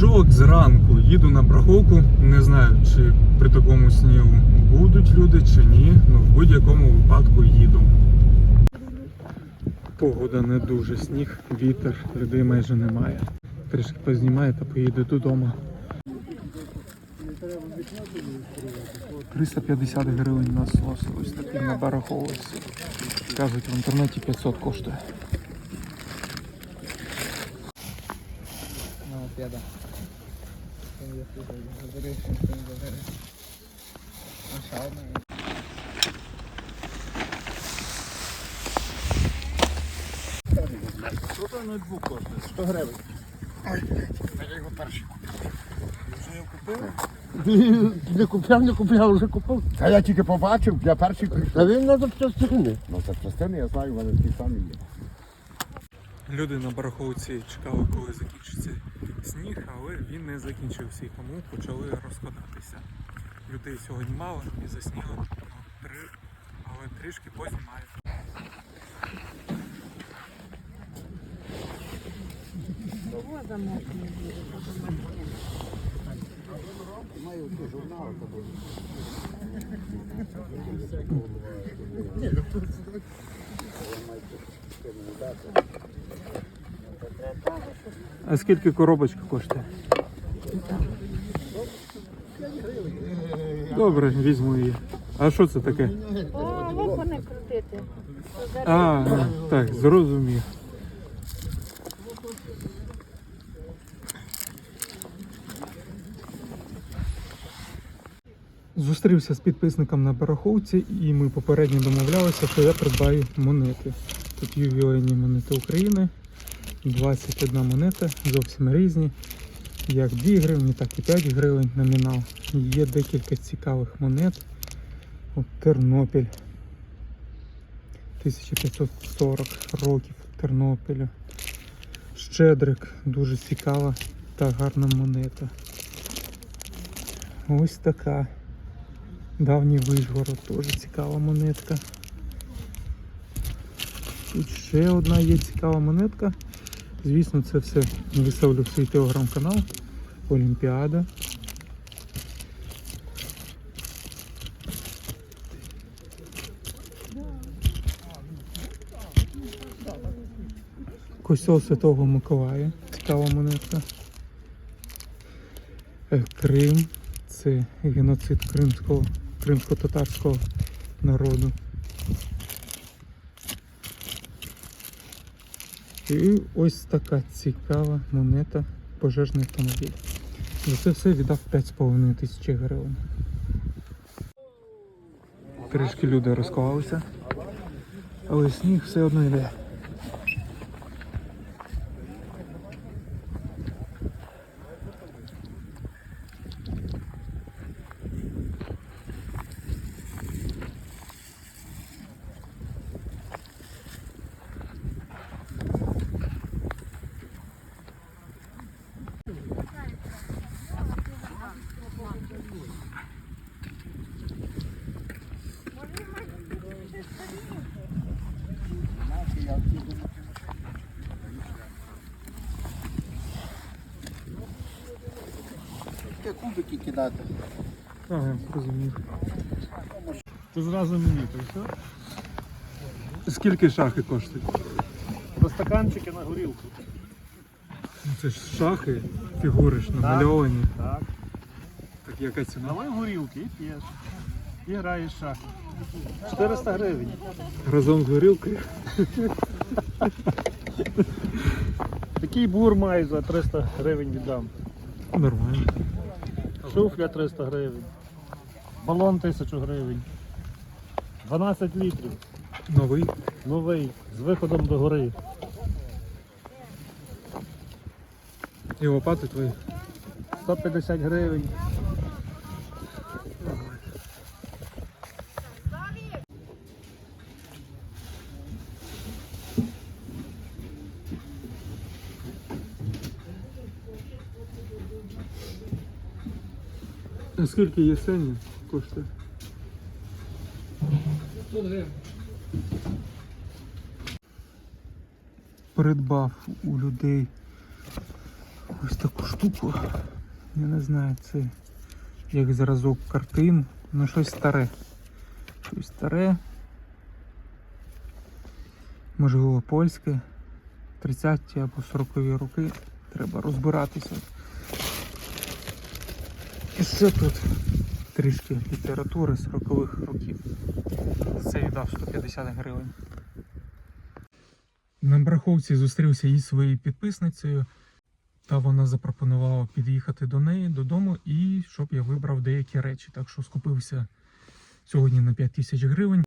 Сніжок зранку. Їду на браховку. Не знаю, чи при такому снігу будуть люди чи ні. Ну в будь-якому випадку їду. Погода не дуже сніг, вітер, людей майже немає. Трішки познімаю та поїду додому. 350 гривень насос, ось такий на барахолості. Кажуть, в інтернеті 500 коштує. No, Що той ноутбук коштує? 100 гривень. Я його перший купив. Вже його купив? Не купляв, не купляв, вже купив. Та я тільки побачив, я перший Та прийшов. він на запчастини. Ну це частини, я знаю, в мене такі самі є. Люди на барахолці чекали, коли закінчиться сніг, але він не закінчився і тому почали розкладатися. Людей сьогодні мало і засніло ну, три, але трішки познімають. А скільки коробочка коштує? Добре, візьму її. А що це таке? О, вогони крутити. А, так, зрозумів. Зустрівся з підписником на бараховці і ми попередньо домовлялися, що я придбаю монети. Тут ювілейні монети України. 21 монета, зовсім різні. Як 2 гривні, так і 5 гривень номінал. Є декілька цікавих монет. От Тернопіль. 1540 років Тернопіля. Щедрик, дуже цікава та гарна монета. Ось така. Давній Вишгород, теж цікава монетка. Тут ще одна є цікава монетка. Звісно, це все виставлю в свій телеграм-канал. Олімпіада. Костьол Святого Миколая. Цікава монетка. Е, Крим. Це геноцид кримського, кримсько-татарського народу. І ось така цікава монета пожежний автомобіль. За це все віддав 5,5 тисячі гривень. Трішки люди розклалися, але сніг все одно йде. Кубики кидати. Ага, розумію. Ти зразу мені, то все? Скільки шахи коштують? По стаканчики на горілку. Ну, Це ж шахи, фігури ж намальовані. Так. Так яка ціна? Давай горілки і п'єш. І граєш шах. 400 гривень. Разом з горілкою. Такий бур маю за 300 гривень віддам. Нормально. Шуфля 300 гривень. Балон 1000 гривень. 12 літрів. Новий. Новий. З виходом до гори. І лопати твої. 150 гривень. Скільки Єсені коштує? Придбав у людей ось таку штуку. Я не знаю, це як зразок картин. Ну щось старе. Щось старе. Можливо, польське. 30-ті або 40-ві роки. Треба розбиратися. Ще тут трішки літератури 40-х років. За Це віддав 150 гривень. На Браховці зустрівся із своєю підписницею, та вона запропонувала під'їхати до неї додому і щоб я вибрав деякі речі. Так що скупився сьогодні на 5 тисяч гривень.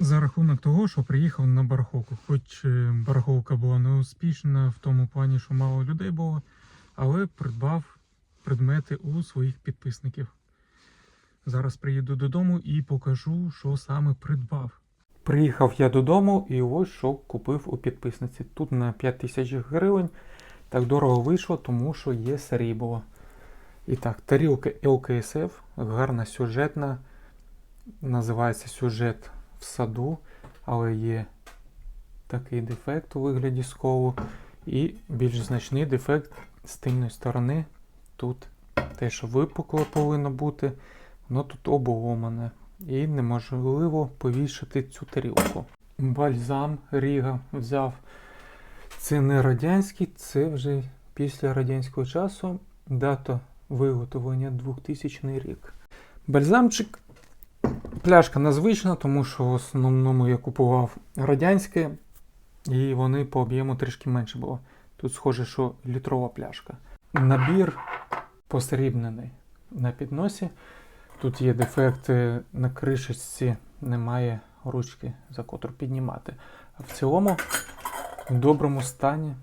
За рахунок того, що приїхав на бараховку. Хоч е, бараховка була неуспішна в тому плані, що мало людей було, але придбав предмети у своїх підписників. Зараз приїду додому і покажу, що саме придбав. Приїхав я додому і ось що купив у підписниці. Тут на 5 тисяч гривень. Так дорого вийшло, тому що є срібло. І так, тарілка ЛКСФ, гарна сюжетна. Називається сюжет в саду, але є такий дефект у вигляді сколу. І більш значний дефект з тильної сторони. Тут те, що випукло повинно бути, воно тут обломане. І неможливо повішати цю тарілку. Бальзам Ріга взяв. Це не радянський, це вже після радянського часу. Дата виготовлення 2000 рік. Бальзамчик. Пляшка незвична, тому що в основному я купував радянське, і вони по об'єму трішки менше було. Тут схоже, що літрова пляшка. Набір посрібнений на підносі. Тут є дефекти на кришечці, немає ручки, за котру піднімати. А в цілому в доброму стані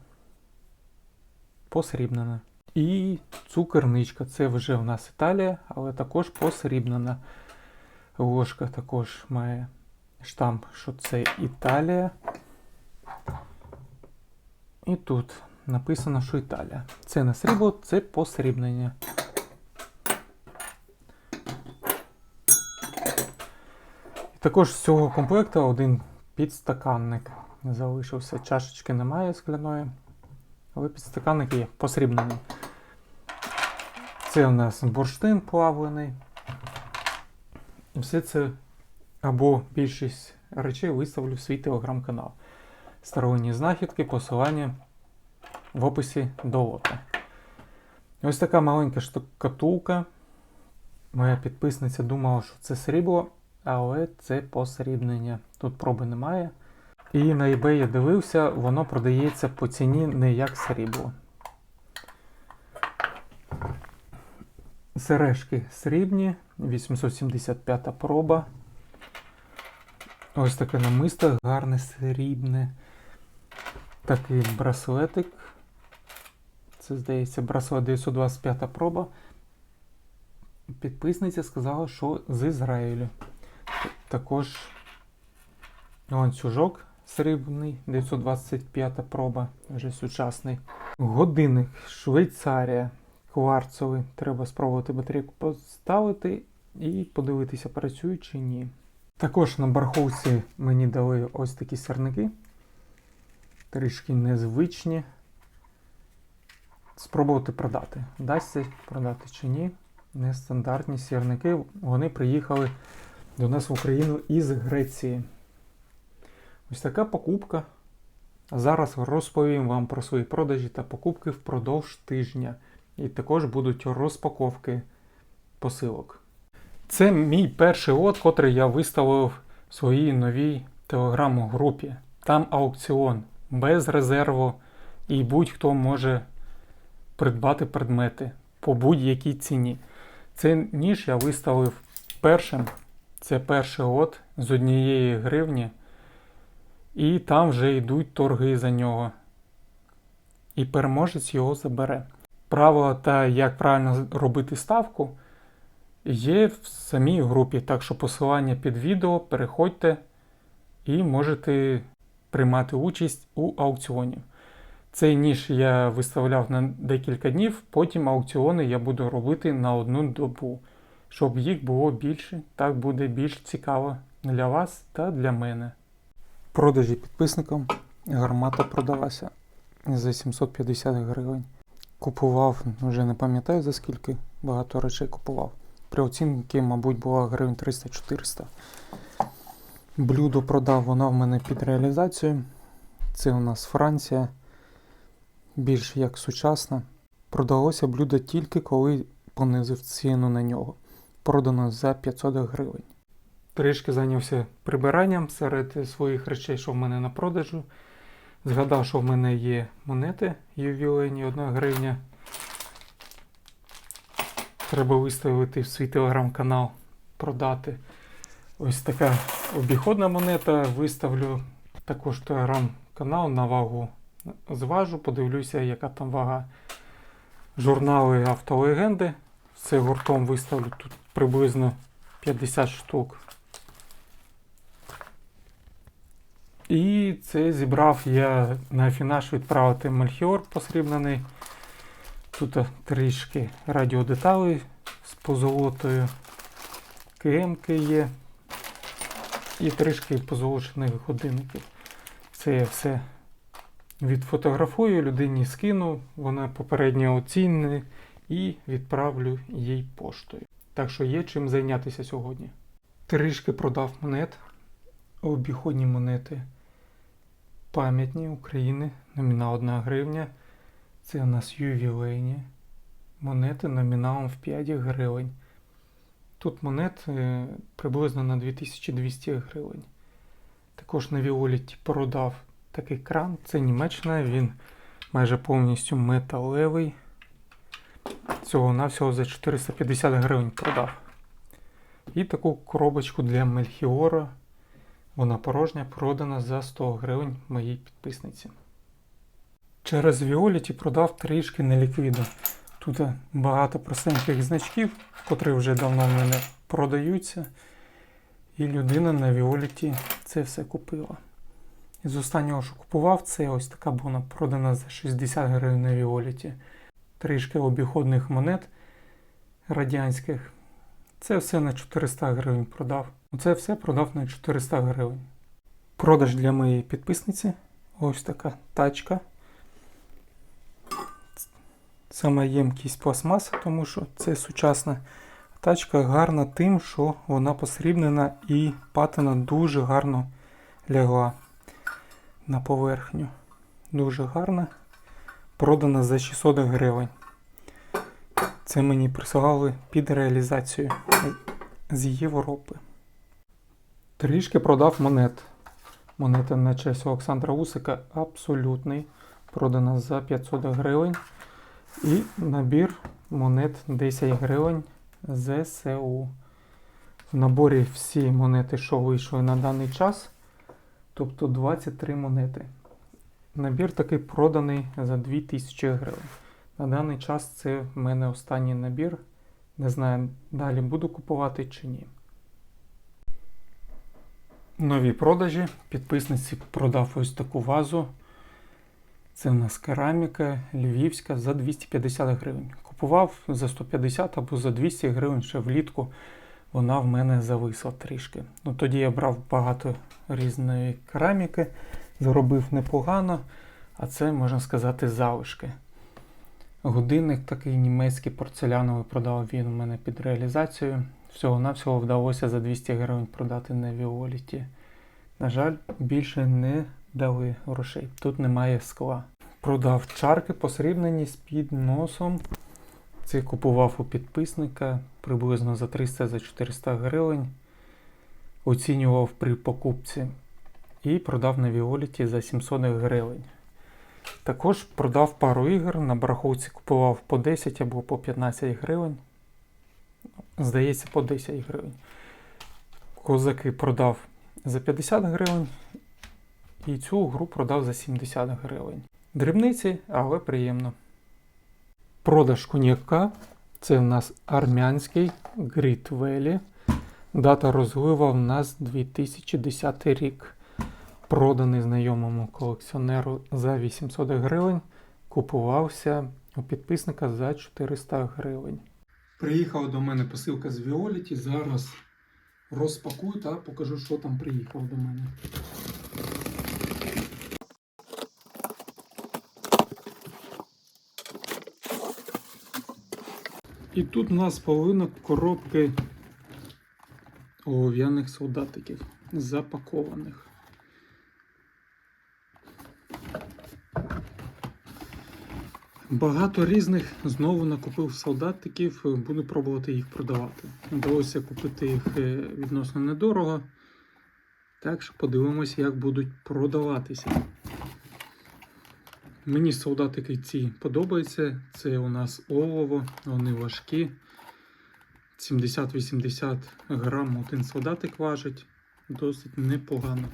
посрібнена. І цукерничка. Це вже в нас Італія, але також посрібнена. Ложка також має штамп, що це Італія. І тут написано, що Італія. Це не срібло, це посрібнення. Також з цього комплекту один підстаканник залишився. Чашечки немає скляної, але підстаканник є посрібнений. Це у нас бурштин плавлений. І все це або більшість речей виставлю в свій телеграм-канал. Старовинні знахідки, посилання в описі до лота. Ось така маленька штукатулка. Моя підписниця думала, що це срібло, але це посрібнення. Тут проби немає. І на eBay я дивився, воно продається по ціні не як срібло. Сережки срібні, 875 проба. Ось таке намисто гарне срібне. Такий браслетик. Це, здається, браслет 925 проба. Підписниця сказала, що з Ізраїлю. Також ланцюжок срібний, 925 проба, вже сучасний. Годинник Швейцарія. Кварцовий. Треба спробувати батарейку поставити і подивитися, працює чи ні. Також на барховці мені дали ось такі сірники. Трішки незвичні. Спробувати продати. Дасться продати чи ні. Нестандартні сірники. Вони приїхали до нас в Україну із Греції. Ось така покупка. Зараз розповім вам про свої продажі та покупки впродовж тижня. І також будуть розпаковки посилок. Це мій перший лот, котрий я виставив в своїй новій телеграм-групі. Там аукціон без резерву, і будь-хто може придбати предмети по будь-якій ціні. Цей ніж я виставив першим. Це перший лот з однієї гривні. І там вже йдуть торги за нього. І переможець його забере. Правила та як правильно робити ставку є в самій групі. Так що посилання під відео переходьте і можете приймати участь у аукціоні. Цей ніж я виставляв на декілька днів, потім аукціони я буду робити на одну добу. Щоб їх було більше, так буде більш цікаво для вас та для мене. Продажі підписникам гармата продалася за 750 гривень. Купував, вже не пам'ятаю за скільки багато речей купував. При оцінці, мабуть, була гривень 300-400. Блюдо продав, воно в мене під реалізацію. Це у нас Франція. Більш як сучасна. Продалося блюдо тільки коли понизив ціну на нього. Продано за 500 гривень. Трішки зайнявся прибиранням серед своїх речей, що в мене на продажу. Згадав, що в мене є монети ювілейні 1 гривня. Треба виставити в свій телеграм-канал, продати. Ось така обіходна монета. Виставлю також телеграм-канал на вагу. Зважу, подивлюся, яка там вага. Журнали автолегенди. Все гуртом виставлю тут приблизно 50 штук. І це зібрав я на афінаж відправити Мельхіор посрібнений. Тут трішки радіодеталей з позолотою. КМки є. І трішки позолочених годинників. Це я все відфотографую, людині скину, вона попередньо оцінює і відправлю їй поштою. Так що є чим зайнятися сьогодні. Трішки продав монет, обіходні монети пам'ятні України, номінал 1 гривня. Це у нас ювілейні монети номіналом в 5 гривень. Тут монет е, приблизно на 2200 гривень. Також на Віоліті продав такий кран. Це Німеччина, він майже повністю металевий. Цього навсього за 450 гривень продав. І таку коробочку для Мельхіора. Вона порожня, продана за 100 гривень моїй підписниці. Через Віоліті продав трішки неліквіду. Тут багато простеньких значків, котрі вже давно в мене продаються. І людина на Віоліті це все купила. Із останнього, що купував, це ось така була продана за 60 гривень на Віоліті. Трішки обіходних монет радянських. Це все на 400 гривень продав. Оце все продав на 400 гривень. Продаж для моєї підписниці. Ось така тачка. Саме ємкість пластмаси, тому що це сучасна тачка гарна тим, що вона посрібнена і патина дуже гарно лягла на поверхню. Дуже гарна. Продана за 600 гривень. Це мені присилали під реалізацію з Європи. Трішки продав монет. Монета на честь Олександра Усика абсолютний. Продана за 500 гривень. І набір монет 10 гривень ЗСУ. В наборі всі монети, що вийшли на даний час. Тобто 23 монети. Набір такий проданий за 2000 гривень. На даний час це в мене останній набір. Не знаю, далі буду купувати чи ні. Нові продажі. Підписниці продав ось таку вазу. Це в нас кераміка львівська за 250 гривень. Купував за 150 або за 200 гривень ще влітку. Вона в мене зависла трішки. Ну, тоді я брав багато різної кераміки, заробив непогано, а це, можна сказати, залишки. Годинник такий німецький порцеляновий продав він у мене під реалізацію. Всього-навсього вдалося за 200 гривень продати на Віоліті. На жаль, більше не дали грошей. Тут немає скла. Продав чарки посрібнені з під носом. Це купував у підписника приблизно за 300-400 гривень. Оцінював при покупці. І продав на Віоліті за 700 гривень. Також продав пару ігор, на бараховці купував по 10 або по 15 гривень. Здається, по 10 гривень. Козаки продав за 50 гривень. І цю гру продав за 70 гривень. Дрібниці, але приємно. Продаж коньяка. Це в нас армянський Грітвелі. Дата розлива в нас 2010 рік. Проданий знайомому колекціонеру за 800 гривень. Купувався у підписника за 400 гривень. Приїхала до мене посилка з Віоліті. Зараз розпакую та покажу, що там приїхало до мене. І тут у нас половина коробки олов'яних солдатиків запакованих. Багато різних знову накупив солдатиків, буду пробувати їх продавати. Вдалося купити їх е, відносно недорого. Так що подивимось, як будуть продаватися. Мені солдатики ці подобаються. Це у нас олово, вони важкі. 70-80 грам один солдатик важить. Досить непогано.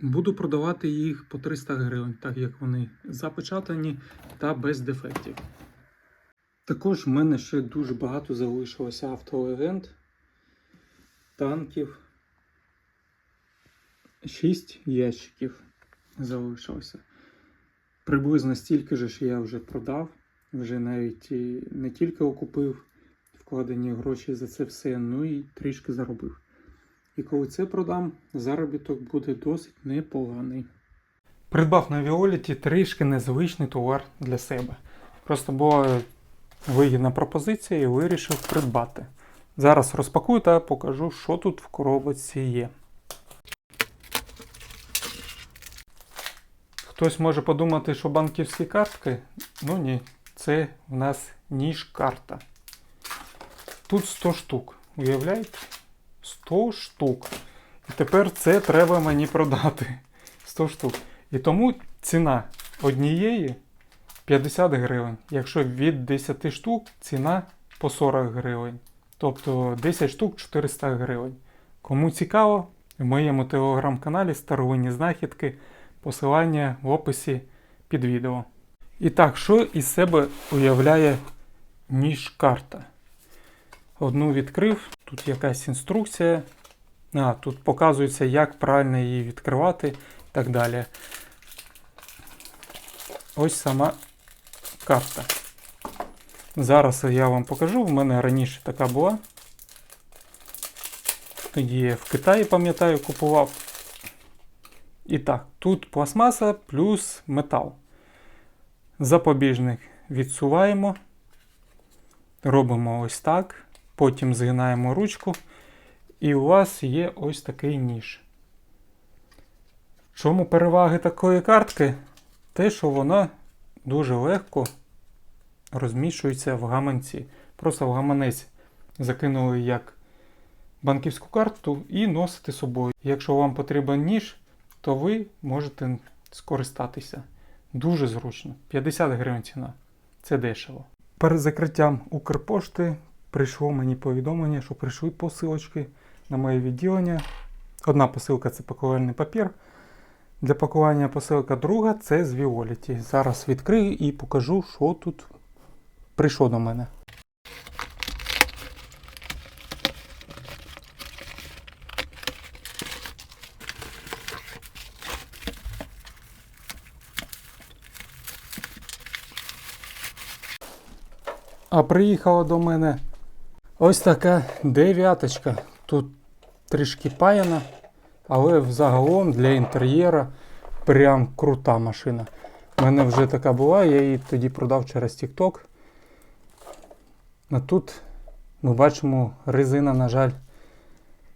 Буду продавати їх по 300 гривень, так як вони запечатані та без дефектів. Також в мене ще дуже багато залишилося автолегенд, танків. 6 ящиків залишилося. Приблизно стільки же ж я вже продав. Вже навіть не тільки окупив вкладені гроші за це все, ну і трішки заробив. І коли це продам, заробіток буде досить непоганий. Придбав на Віоліті трішки незвичний товар для себе. Просто була вигідна пропозиція і вирішив придбати. Зараз розпакую та покажу, що тут в коробці є. Хтось може подумати, що банківські картки. Ну ні, це в нас ніж карта. Тут 100 штук. Уявляєте? 100 штук. І тепер це треба мені продати. 100 штук. І тому ціна однієї 50 гривень. Якщо від 10 штук, ціна по 40 гривень. Тобто 10 штук 400 гривень. Кому цікаво, в моєму телеграм-каналі Старовинні знахідки. Посилання в описі під відео. І так, що із себе уявляє ніж карта? Одну відкрив, тут якась інструкція. А, тут показується, як правильно її відкривати і так далі. Ось сама карта. Зараз я вам покажу. В мене раніше така була. Тоді я в Китаї, пам'ятаю, купував. І так, тут пластмаса плюс метал. Запобіжник відсуваємо. Робимо ось так. Потім згинаємо ручку. І у вас є ось такий ніж. Чому переваги такої картки? Те, що вона дуже легко розміщується в гаманці. Просто в гаманець закинули як банківську карту і носите з собою. Якщо вам потрібен ніж, то ви можете скористатися. Дуже зручно. 50 гривень ціна. Це дешево. Перед закриттям Укрпошти прийшло мені повідомлення, що прийшли посилочки на моє відділення. Одна посилка це пакувальний папір. Для пакування посилка друга це з Віоліті. Зараз відкрию і покажу, що тут прийшло до мене. А приїхала до мене ось така дев'яточка. Тут трішки паяна, але взагалом для інтер'єра прям крута машина. У мене вже така була, я її тоді продав через TikTok. А тут ми бачимо, резина, на жаль,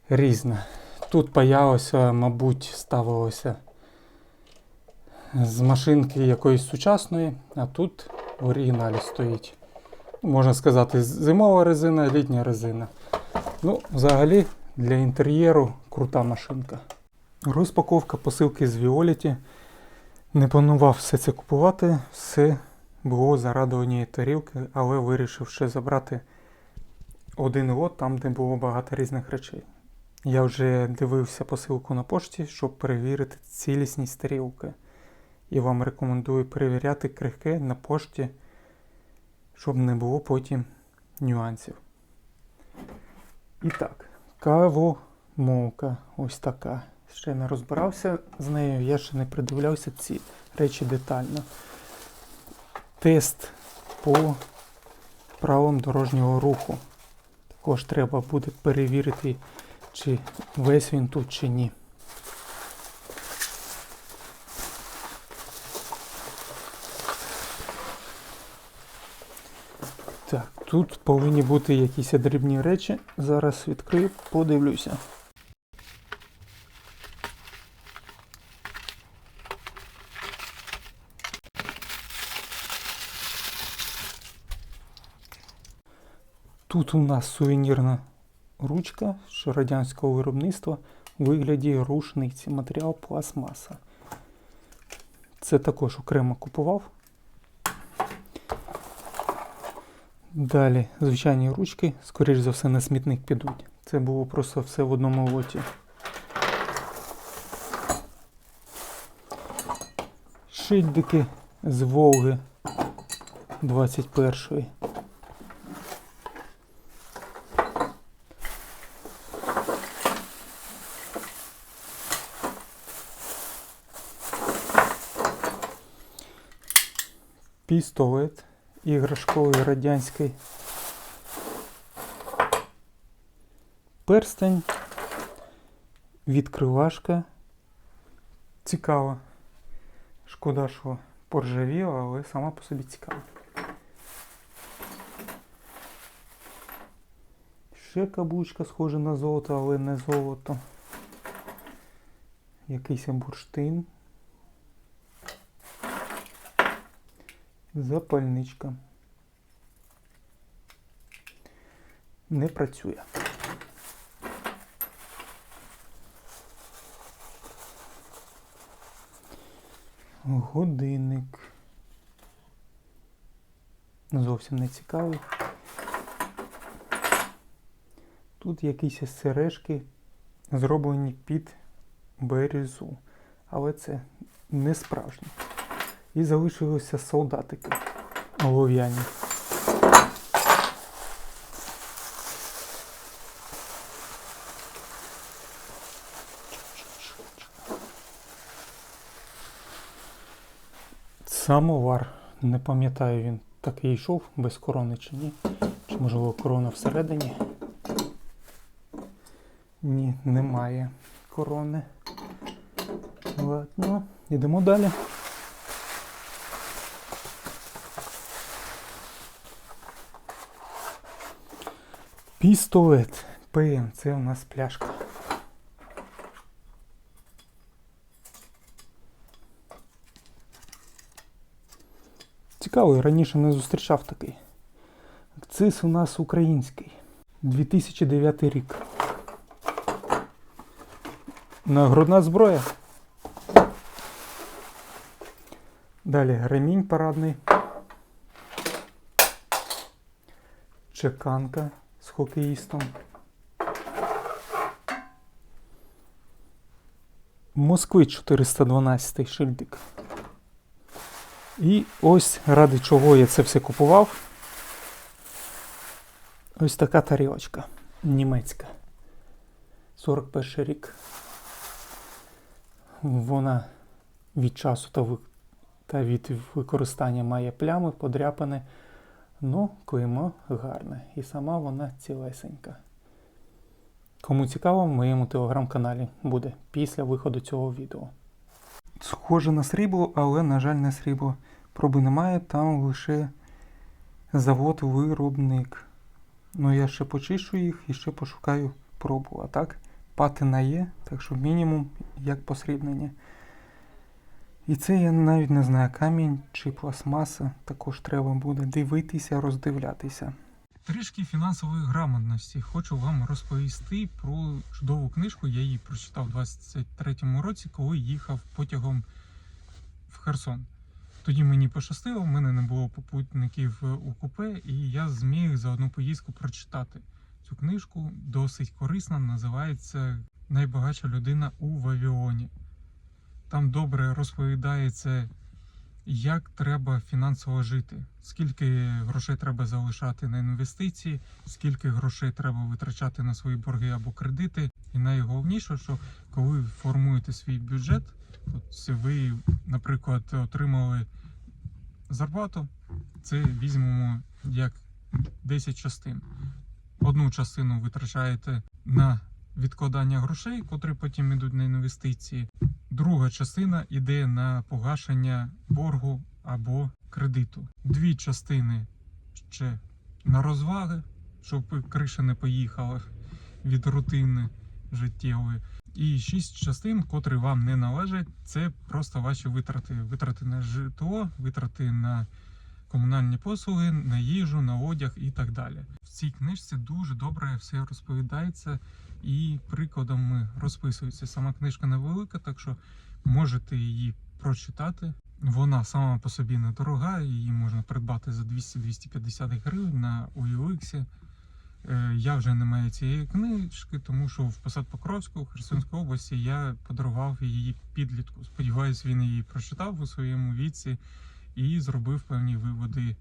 різна. Тут паялося, мабуть, ставилося з машинки якоїсь сучасної, а тут в оригіналі стоїть можна сказати, зимова резина, літня резина. Ну, взагалі, для інтер'єру крута машинка. Розпаковка посилки з Віоліті. Не планував все це купувати, все було заради однієї тарілки, але вирішив ще забрати один лот там, де було багато різних речей. Я вже дивився посилку на пошті, щоб перевірити цілісність тарілки. І вам рекомендую перевіряти крихке на пошті щоб не було потім нюансів. І так, кавомовка ось така. Ще не розбирався з нею, я ще не придивлявся ці речі детально. Тест по правилам дорожнього руху. Також треба буде перевірити, чи весь він тут, чи ні. Так, тут повинні бути якісь дрібні речі. Зараз відкрию, подивлюся. Тут у нас сувенірна ручка що радянського виробництва у вигляді рушниці, матеріал пластмаса. Це також окремо купував. Далі звичайні ручки, скоріш за все, на смітник підуть. Це було просто все в одному лоті. Шильдики з Волги 21-ї. Пістолет іграшковий радянський. Перстень, відкривашка. Цікаво. Шкода, що поржавіла, але сама по собі цікава. Ще каблучка схожа на золото, але не золото. Якийсь бурштин. Запальничка. Не працює. Годинник. Зовсім не цікавий. Тут якісь сережки зроблені під березу. Але це не справжні. І залишилися солдатики олов'яні. Самовар. Не пам'ятаю, він так і йшов без корони чи ні. Чи можливо корона всередині? Ні, немає корони. Ладно, йдемо далі. Пістолет. ПМ, це у нас пляшка. Цікаво, я раніше не зустрічав такий. Акциз у нас український. 2009 рік. Нагрудна зброя. Далі ремінь парадний. Чеканка з хокеїстом. Москви 412 шильдик. І ось ради чого я це все купував. Ось така тарілочка німецька. 41 рік. Вона від часу та, від використання має плями, подряпини. Ну, клеймо гарне. І сама вона цілесенька. Кому цікаво, в моєму телеграм-каналі буде після виходу цього відео. Схоже на срібло, але, на жаль, не срібло. Проби немає, там лише завод-виробник. Ну, я ще почищу їх і ще пошукаю пробу. А так, патина є, так що мінімум як посрібнення. І це я навіть не знаю, камінь чи пластмаса. Також треба буде дивитися, роздивлятися. Трішки фінансової грамотності хочу вам розповісти про чудову книжку. Я її прочитав у 23-му році, коли їхав потягом в Херсон. Тоді мені пощастило, в мене не було попутників у купе, і я зміг за одну поїздку прочитати цю книжку. Досить корисна, називається Найбагатша людина у Вавіоні. Там добре розповідається, як треба фінансово жити, скільки грошей треба залишати на інвестиції, скільки грошей треба витрачати на свої борги або кредити. І найголовніше, що коли ви формуєте свій бюджет, от ви, наприклад, отримали зарплату, це візьмемо як 10 частин. Одну частину витрачаєте на відкладання грошей, котрі потім йдуть на інвестиції. Друга частина йде на погашення боргу або кредиту. Дві частини ще на розваги, щоб криша не поїхала від рутини життєвої. І шість частин, котрі вам не належать, це просто ваші витрати. Витрати на житло, витрати на комунальні послуги, на їжу, на одяг і так далі. В цій книжці дуже добре все розповідається і прикладами розписується. Сама книжка невелика, так що можете її прочитати. Вона сама по собі недорога, її можна придбати за 200-250 гривень на OLX. Е, Я вже не маю цієї книжки, тому що в Посад Покровську, Херсонській області, я подарував її підлітку. Сподіваюсь, він її прочитав у своєму віці і зробив певні виводи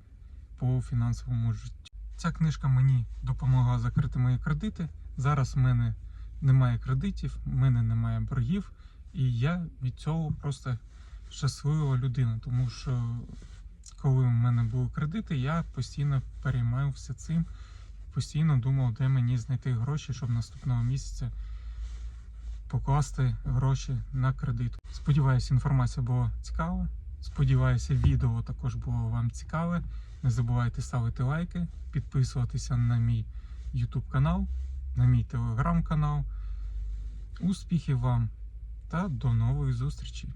по фінансовому життю. Ця книжка мені допомогла закрити мої кредити. Зараз в мене немає кредитів, в мене немає боргів, і я від цього просто щаслива людина, тому що коли в мене були кредити, я постійно переймався цим, постійно думав, де мені знайти гроші, щоб наступного місяця покласти гроші на кредит. Сподіваюся, інформація була цікава. Сподіваюся, відео також було вам цікаве. Не забувайте ставити лайки, підписуватися на мій YouTube канал, на мій телеграм канал. Успіхів вам та до нової зустрічі!